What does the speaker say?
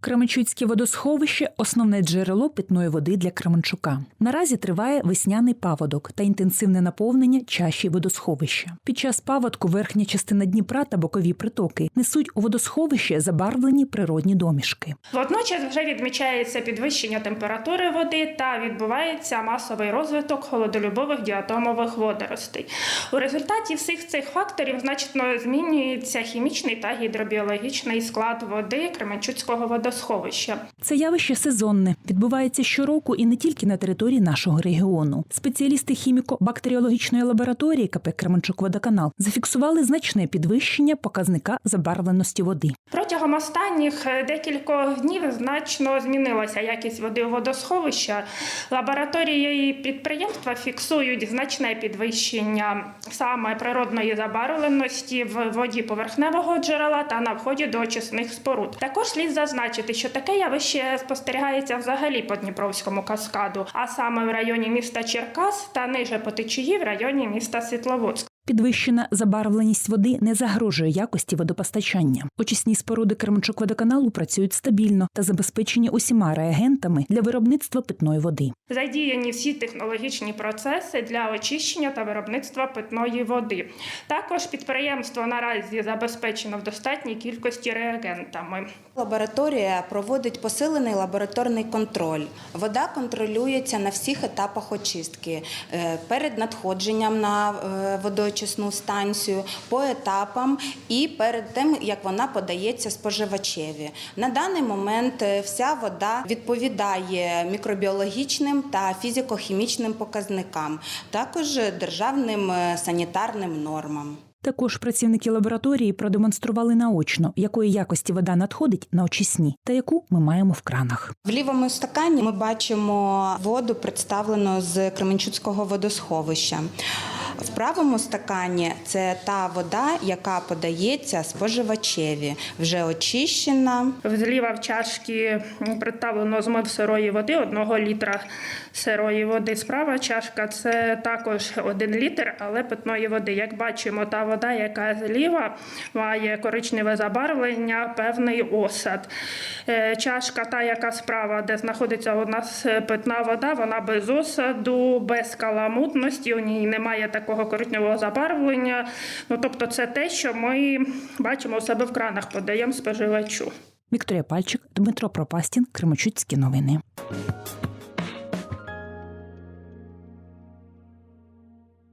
Кременчуцьке водосховище основне джерело питної води для Кременчука. Наразі триває весняний паводок та інтенсивне наповнення чаші водосховища. Під час паводку верхня частина Дніпра та бокові притоки несуть у водосховище забарвлені природні домішки. Водночас вже відмічається підвищення температури води та відбувається масовий розвиток холодолюбових діатомових водоростей. У результаті всіх цих факторів значно змінюється хімічний та гідробіологічний склад води Кременчуцького водосховища. Це явище сезонне, відбувається щороку і не тільки на території нашого регіону. Спеціалісти хіміко-бактеріологічної лабораторії КП Кременчук Водоканал зафіксували значне підвищення показника забарвленості води. Протягом останніх е, декількох днів значно змінилася якість води у водосховища. Лабораторії і підприємства фіксують значне підвищення саме природної забарвленості в воді поверхневого джерела та на вході до очисних споруд. Також слід зазначити, що таке явище спостерігається взагалі по Дніпровському каскаду, а саме в районі міста Черкас та ниже по течії в районі міста Світловодськ. Підвищена забарвленість води не загрожує якості водопостачання. Очисні споруди Кременчук водоканалу працюють стабільно та забезпечені усіма реагентами для виробництва питної води. Задіяні всі технологічні процеси для очищення та виробництва питної води. Також підприємство наразі забезпечено в достатній кількості реагентами. Лабораторія проводить посилений лабораторний контроль. Вода контролюється на всіх етапах очистки Е, перед надходженням на е, водоочисну станцію, по етапам і перед тим, як вона подається споживачеві. На даний момент е, вся вода відповідає мікробіологічним та фізико-хімічним показникам, також державним е, санітарним нормам. Також працівники лабораторії продемонстрували наочно, якої якості вода надходить на очисні та яку ми маємо в кранах. В лівому стакані ми бачимо воду, представлену з Кременчуцького водосховища. В правому стакані це та вода, яка подається споживачеві, вже очищена. Зліва в чашці представлено змив сирої води, одного літра сирої води. Справа чашка це також один літр, але питної води. Як бачимо, та вода, яка зліва має коричневе забарвлення, певний осад. Е, Чашка, та, яка справа, де знаходиться у нас питна вода, вона без осаду, без каламутності, у ній немає такого коричневого забарвлення. Ну, тобто, це те, що ми бачимо у себе в кранах, подаємо споживачу. Вікторія Пальчик, Дмитро Пропастін, Кримочуцькі новини.